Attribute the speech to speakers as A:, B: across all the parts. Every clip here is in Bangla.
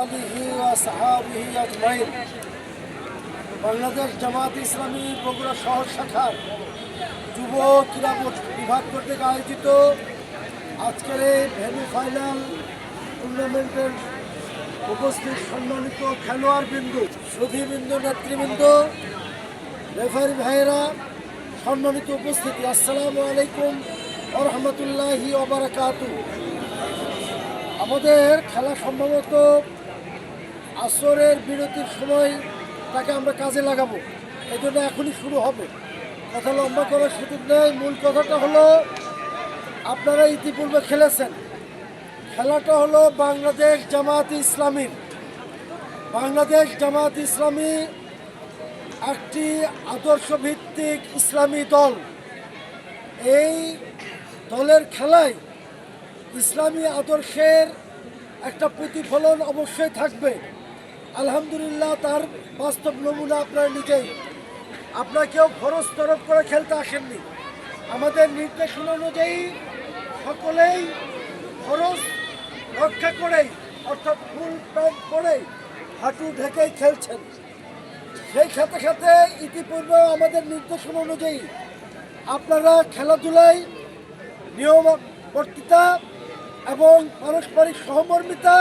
A: আলিহি ওয়া সাহাবিহি আজমাইন বাংলাদেশ জামাত ইসলামী বগুড়া শহর শাখার যুব ক্রীড়া বিভাগ কর্তৃক আয়োজিত আজকের এই ভেন্যু ফাইনাল টুর্নামেন্টের উপস্থিত সম্মানিত খেলোয়াড় বিন্দু সুধীবৃন্দ, নেতৃবৃন্দ, রেফারি ভাইয়েরা, সম্মানিত উপস্থিতি। আসসালামু আলাইকুম রহমতুল্লাহি ওবরাকাতু আমাদের খেলা সম্ভবত আসরের বিরতির সময় তাকে আমরা কাজে লাগাবো। এই জন্য এখনই শুরু হবে। কথা লম্বা করার সুযোগ নেই। মূল কথাটা হলো, আপনারা ইতিপূর্বে খেলেছেন। খেলাটা হলো বাংলাদেশ জামাত ইসলামীর। বাংলাদেশ জামাত ইসলামী একটি আদর্শ ভিত্তিক ইসলামী দল। এই দলের খেলায় ইসলামী আদর্শের একটা প্রতিফলন অবশ্যই থাকবে। আলহামদুলিল্লাহ, তার বাস্তব নমুনা আপনার নিজেই। আপনারা কেউ খরচ তরফ করে খেলতে আসেননি। আমাদের নির্দেশনা অনুযায়ী সকলেই খরচ রক্ষা করেই, অর্থাৎ ফুল প্যান্ট পরেই হাঁটু ঢেকেই খেলছেন। সেই সাথে সাথে ইতিপূর্বে আমাদের নির্দেশনা অনুযায়ী আপনারা খেলাধুলায় নিয়মবর্তিতা এবং পারস্পরিক সহমর্মিতা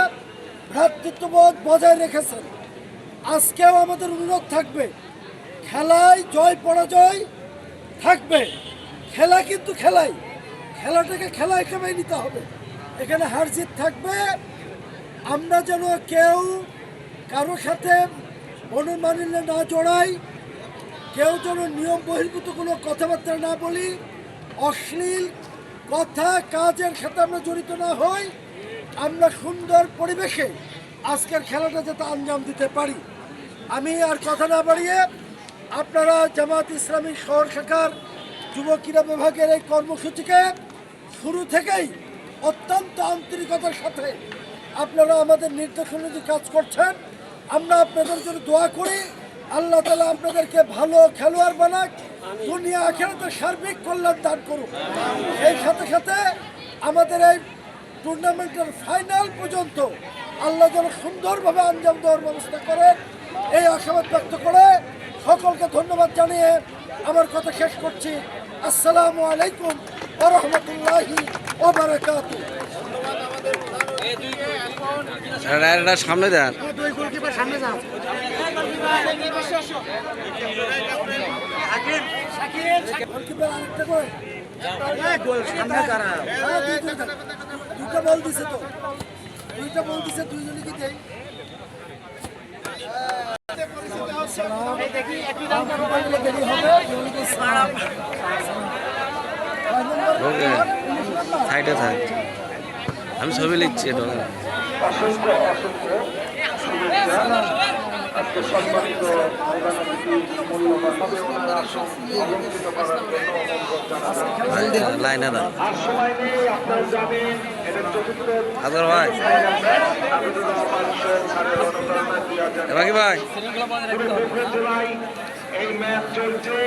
A: ভ্রাতৃত্ববোধ বজায় রেখেছেন। আজকেও আমাদের অনুরোধ থাকবে খেলায় জয় পরাজয় থাকবে। খেলা কিন্তু খেলাই, খেলাটাকে খেলা হিসেবে নিতে হবে। এখানে হার জিত থাকবে। আমরা যেন কেউ কারোর সাথে মনোমালিন্য না জড়াই, কেউ যেন নিয়ম বহির্ভূত কোনো কথাবার্তা না বলি, অশ্লীল কথা কাজের সাথে আমরা জড়িত না হই। আমরা সুন্দর পরিবেশে আজকের খেলাটা যাতে আঞ্জাম দিতে পারি। আমি আর কথা না বাড়িয়ে আপনারা জামাত ইসলামী শহর শাখার যুব ক্রীড়া বিভাগের এই কর্মসূচিকে শুরু থেকেই অত্যন্ত আন্তরিকতার সাথে আপনারা আমাদের নির্দেশ অনুযায়ী কাজ করছেন। আমরা আপনাদের জন্য দোয়া করি। আল্লাহ তালা আপনাদেরকে ভালো খেলোয়াড় বানাক, দুনিয়া আখেরাতে সার্বিক কল্যাণ দান করুক। এই সাথে সাথে আমাদের এই টুর্নামেন্টের ফাইনাল পর্যন্ত আল্লাহ যেন সুন্দরভাবে আঞ্জাম দেওয়ার ব্যবস্থা করেন এই আশাবাদ ব্যক্ত করে সকলকে ধন্যবাদ জানিয়ে আমার কথা শেষ করছি। আসসালামু আলাইকুম ওবারাকাতু
B: সামনে দেন
A: সামনে যান আরেকটা করে হ্যাঁ, দুই দুইটা। বল দিছে তো দুইটা বল দিছে দুইজনে কি দেয়?
B: সাইডে থাক আমি ছবি লিখছি এটা
C: সম্মানিত
B: লাইনে
C: চতুর্থ
B: আদর ভাই
C: হাজার
B: বাকি ভাই
C: এই ম্যাচ চলছে।